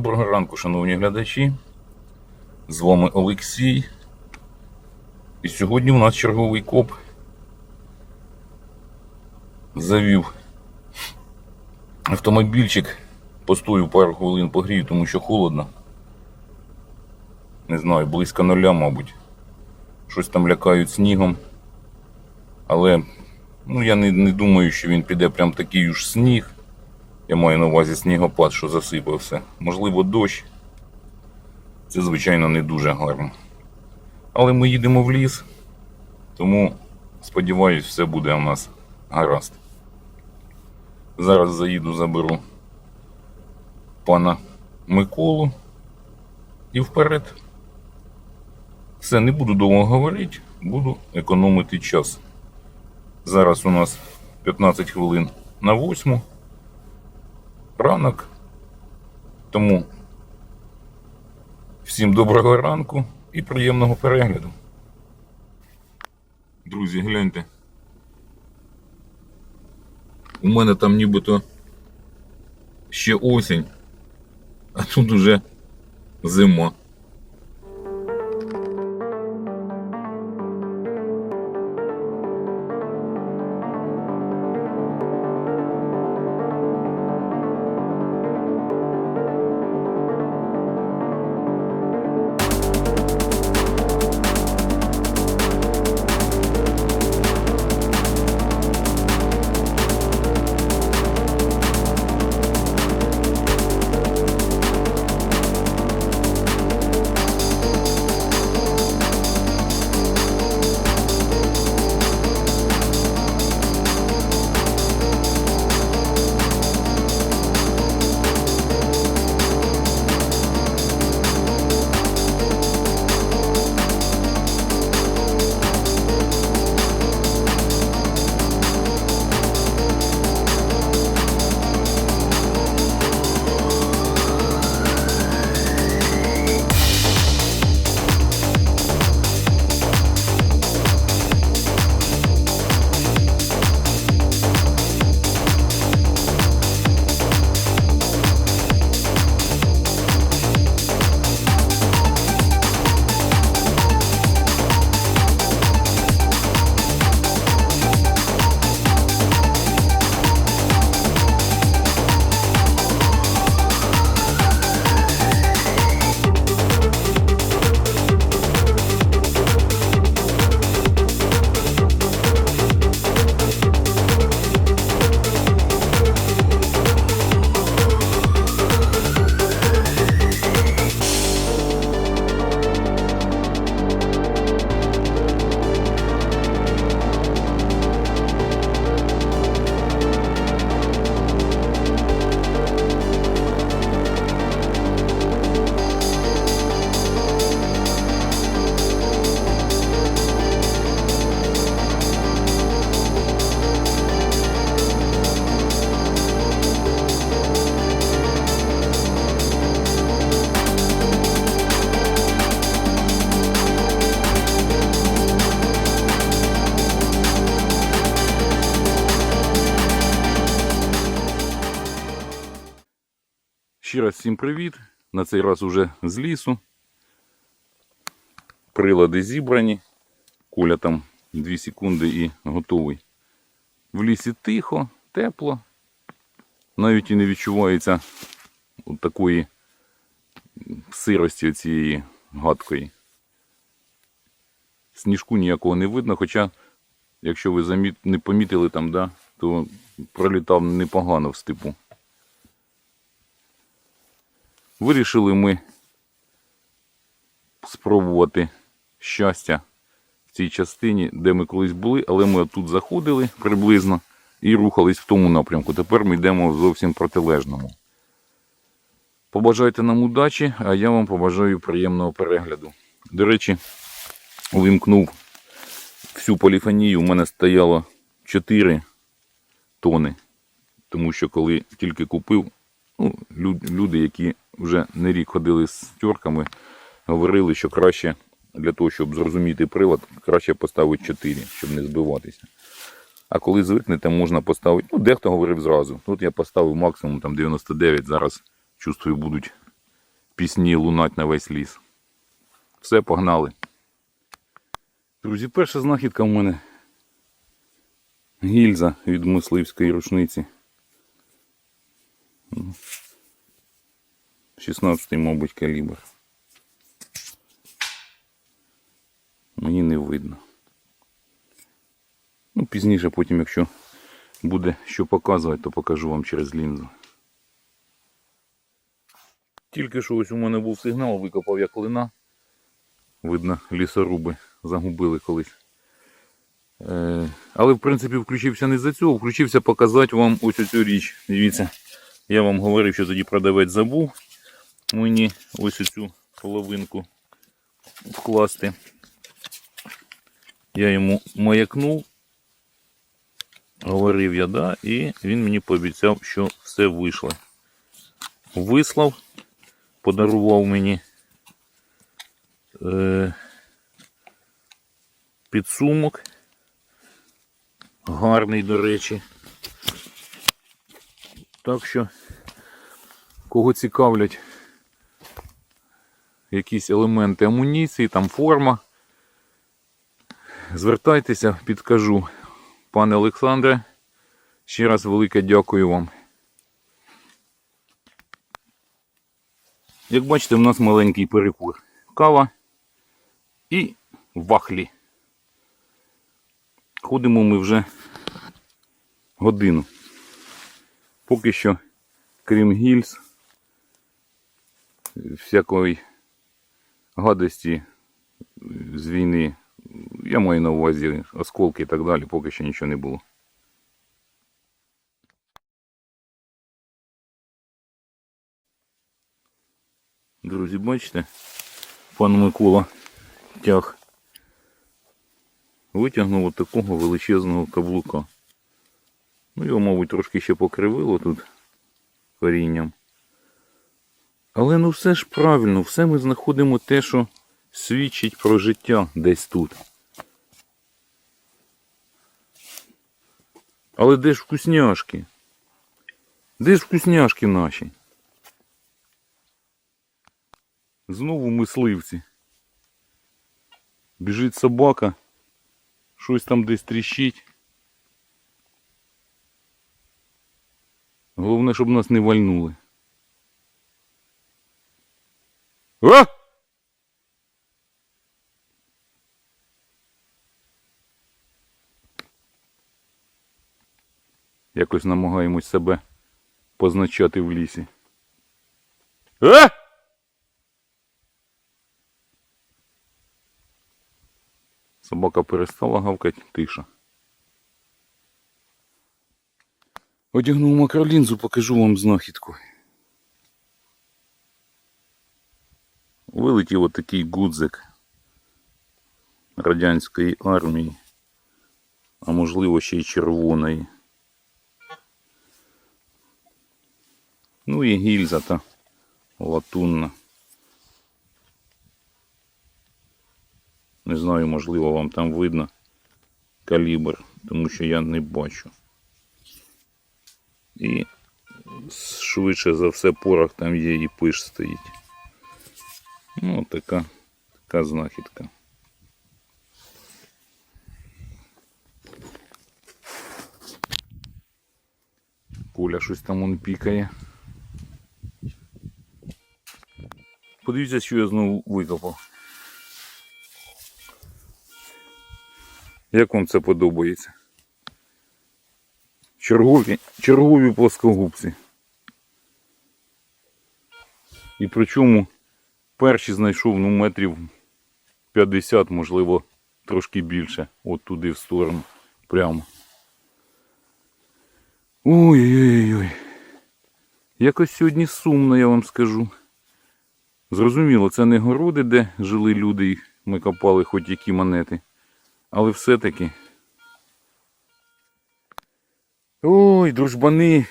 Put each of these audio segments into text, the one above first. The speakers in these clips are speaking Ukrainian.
Доброго ранку, шановні глядачі. З вами Олексій. І сьогодні у нас черговий коп завів автомобільчик. Постою пару хвилин погрію, тому що холодно. Не знаю, близько нуля, мабуть. Щось там лякають снігом. Але ну, я не, не думаю, що він піде прям такий уж сніг. Я маю на увазі снігопад, що засипав все. Можливо, дощ. Це, звичайно, не дуже гарно. Але ми їдемо в ліс, тому сподіваюсь, все буде у нас гаразд. Зараз заїду, заберу пана Миколу і вперед. Все, не буду довго говорити, буду економити час. Зараз у нас 15 хвилин на 8 ранок. Тому всім доброго ранку і приємного перегляду. Друзі, гляньте. У мене там нібито ще осінь, а тут уже зима. Ще раз всім привіт. На цей раз уже з лісу. Прилади зібрані. Коля там 2 секунди і готовий. В лісі тихо, тепло. Навіть і не відчувається от такої сирості цієї гадкої. Сніжку ніякого не видно, хоча, якщо ви не помітили там, да, то пролітав непогано в степу. Вирішили ми спробувати щастя в цій частині, де ми колись були, але ми тут заходили приблизно і рухались в тому напрямку. Тепер ми йдемо в зовсім протилежному. Побажайте нам удачі, а я вам побажаю приємного перегляду. До речі, увімкнув всю поліфонію. У мене стояло 4 тони. Тому що коли тільки купив, ну, люди, які вже не рік ходили з тьорками, говорили, що краще для того, щоб зрозуміти прилад, краще поставити 4, щоб не збиватися. А коли звикнете, можна поставити. Ну, дехто говорив зразу. Тут я поставив максимум там 99, зараз чувствую, будуть пісні лунать на весь ліс. Все, погнали. Друзі, перша знахідка в мене гільза від мисливської рушниці. 16 мабуть, калібр. Мені не видно. Ну, пізніше потім, якщо буде що показувати, то покажу вам через лінзу. Тільки що ось у мене був сигнал, викопав я клина. Видно, лісоруби загубили колись. Е, але в принципі включився не за цього, включився показати вам ось цю річ. Дивіться, я вам говорив, що тоді продавець забув мені ось цю половинку вкласти. Я йому маякнув, говорив я, да, і він мені пообіцяв, що все вийшло. Вислав, подарував мені е, підсумок. Гарний, до речі. Так що, кого цікавлять якісь елементи амуніції, там форма, звертайтеся, підкажу. Пане Олександре, ще раз велике дякую вам. Як бачите, в нас маленький перекур. Кава і вахлі. Ходимо ми вже годину. Поки що, крім гільз, всякої гадості з війни, я маю на увазі осколки і так далі, поки що нічого не було. Друзі, бачите, пан Микола тяг витягнув от такого величезного каблука. Ну, його, мабуть, трошки ще покривило тут корінням. Але ну все ж правильно, все ми знаходимо те, що свідчить про життя десь тут. Але де ж вкусняшки? Де ж вкусняшки наші? Знову мисливці. Біжить собака. Щось там десь тріщить. Головне, щоб нас не вальнули. А! Якось намагаємось себе позначати в лісі. А! Собака перестала гавкати, тиша. Одягнув макролінзу, покажу вам знахідку. Вилетів отакий гудзик радянської армії, а можливо ще й червоної. Ну і гільза та латунна. Не знаю, можливо, вам там видно калібр, тому що я не бачу. І швидше за все порох там є і пиш стоїть. Ну, така, така знахідка. Коля щось там он пікає. Подивіться, що я знову викопав. Як вам це подобається? Чергові, чергові плоскогубці. І причому перші знайшов ну, метрів 50, можливо, трошки більше. От туди в сторону. Прямо. Ой-ой-ой. Якось сьогодні сумно, я вам скажу. Зрозуміло, це не городи, де жили люди і ми копали хоч які монети. Але все-таки. Ой, дружбани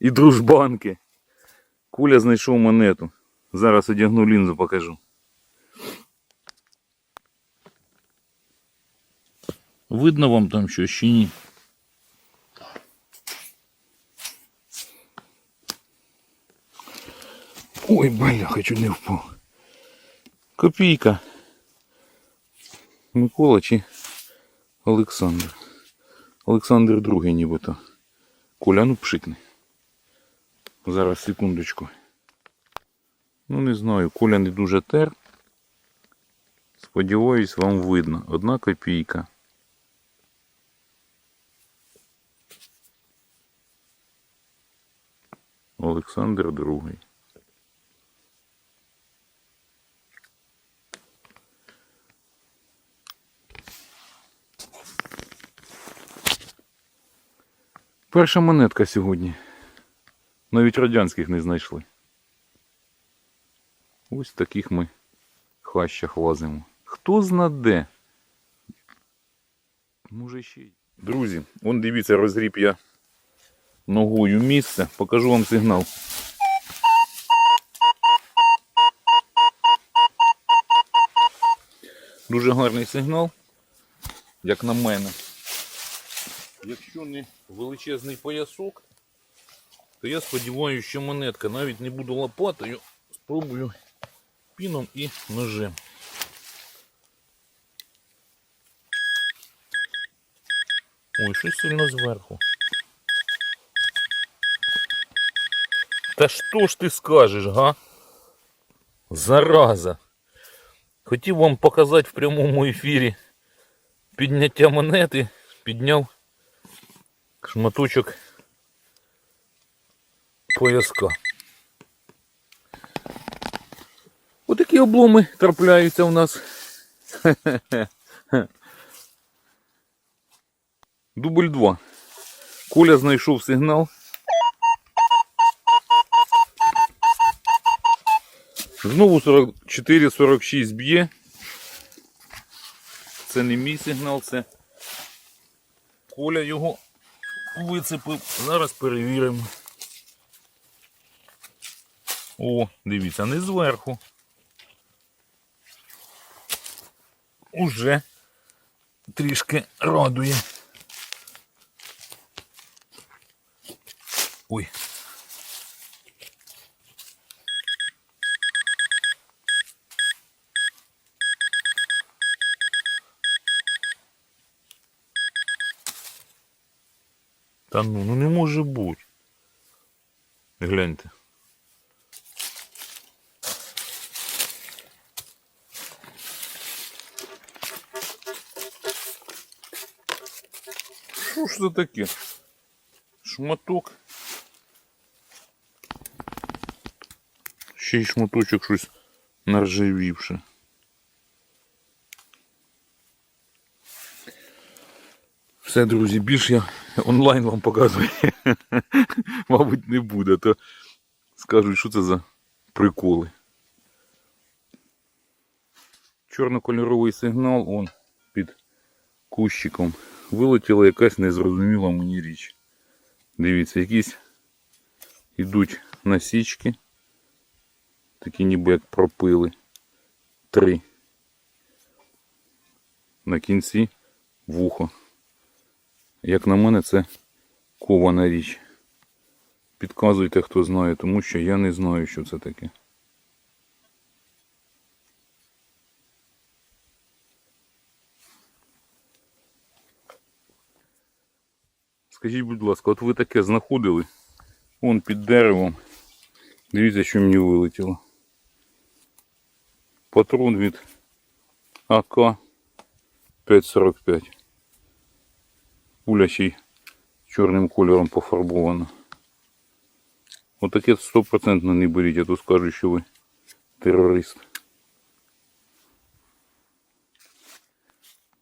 і дружбанки. Куля знайшов монету. Зараз одягну лінзу, покажу. Видно вам там що чи ні? Ой, бляха, чуть не впав. Копійка. Микола чи Олександр. Олександр другий нібито. Коля, ну пшикни. Зараз секундочку. Ну не знаю, Коля не дуже тер. Сподіваюсь, вам видно. Одна копійка. Олександр другий. Перша монетка сьогодні. Навіть радянських не знайшли. Ось таких ми хащах лазимо. Хто знаде? Може ще. Друзі, он дивіться, розгріб я ногою місце. Покажу вам сигнал. Дуже гарний сигнал, як на мене. Якщо не величезний поясок, то я сподіваюся, що монетка навіть не буду лопатою, спробую піном і ножем. Ой, щось сильно зверху. Та що ж ти скажеш, га? Зараза. Хотів вам показати в прямому ефірі підняття монети, підняв шматочок пояска. Отакі обломи трапляються у нас. Дубль 2. Коля знайшов сигнал. Знову 44-46 б'є. Це не мій сигнал, це Коля його вицепив. Зараз перевіримо. О, дивіться, не зверху. Уже трішки радує. Ой. Та ну, ну не може бути. Гляньте. Що ж це таке? Шматок. Ще й шматочок щось наржавівше. Все, друзі, більш я онлайн вам показую. Мабуть, не буде, то скажуть, що це за приколи. Чорнокольоровий сигнал, он під кущиком. Вилетіла якась незрозуміла мені річ. Дивіться, якісь йдуть насічки. Такі ніби як пропили. Три. На кінці вухо. Як на мене, це кована річ. Підказуйте, хто знає, тому що я не знаю, що це таке. Скажіть, будь ласка, от ви таке знаходили? Вон під деревом. Дивіться, що мені вилетіло. Патрон від АК 545. Пуля ще й чорним кольором пофарбована. Отаке 100% не беріть, а то скажуть, що ви терорист.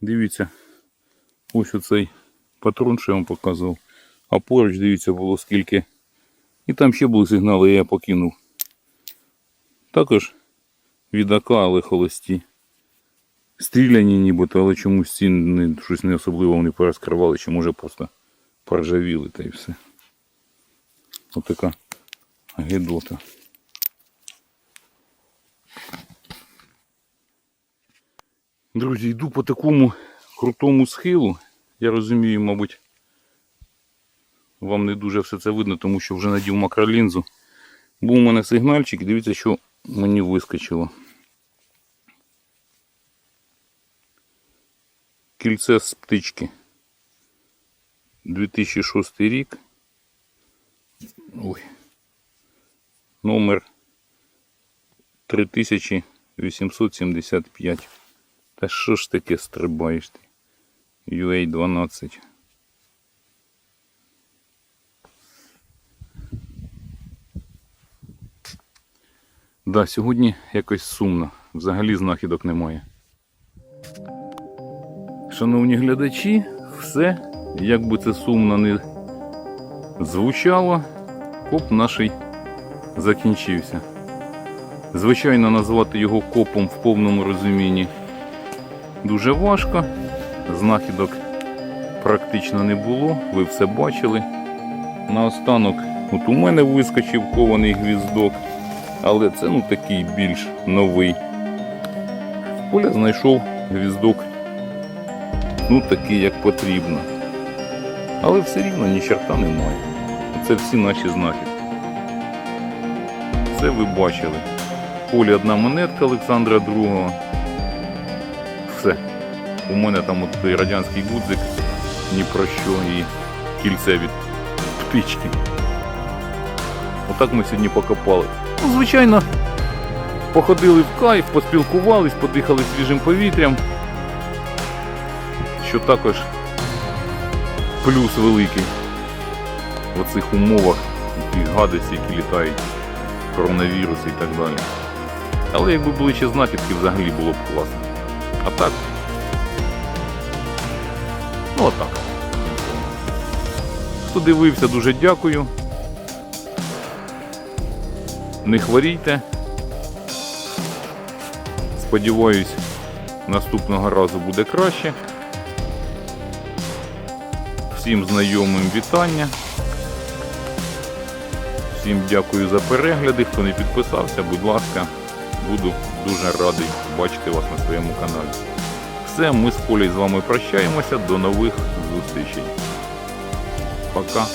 Дивіться, ось оцей патрон, що я вам показував. А поруч, дивіться, було скільки. І там ще були сигнали, я покинув. Також від АК, але холості. Стріляні нібито, але чомусь ці не, щось не особливо вони порозкривали, чи може просто поржавіли та й все. Отака гидота. Друзі, йду по такому крутому схилу. Я розумію, мабуть, вам не дуже все це видно, тому що вже надів макролінзу. Був у мене сигнальчик, дивіться, що мені вискочило. Кільце з птички. 2006 рік. Ой. Номер 3875. Та що ж таке стрибаєш ти? UA 12. Да, сьогодні якось сумно. Взагалі знахідок немає. Шановні глядачі, все, як би це сумно не звучало, коп наший закінчився. Звичайно, назвати його копом в повному розумінні дуже важко. Знахідок практично не було, ви все бачили. Наостанок, от у мене вискочив кований гвіздок, але це ну такий більш новий. Поля знайшов гвіздок, ну такий як потрібно. Але все рівно ні черта немає. Це всі наші знахідки. Це ви бачили. Полі одна монетка Олександра II. У мене там от той радянський гудзик ні про що і кільце від птички. Отак ми сьогодні покопали. Ну, звичайно, походили в кайф, поспілкувались, подихали свіжим повітрям. Що також плюс великий в оцих умовах, ті гадості, які літають, коронавіруси і так далі. Але якби були ще знахідки, взагалі було б класно. А так. Отак. Хто дивився, дуже дякую. Не хворійте. Сподіваюсь, наступного разу буде краще. Всім знайомим вітання. Всім дякую за перегляди. Хто не підписався, будь ласка, буду дуже радий бачити вас на своєму каналі. Все, ми з Полі з вами прощаємося. До нових зустрічей. Пока.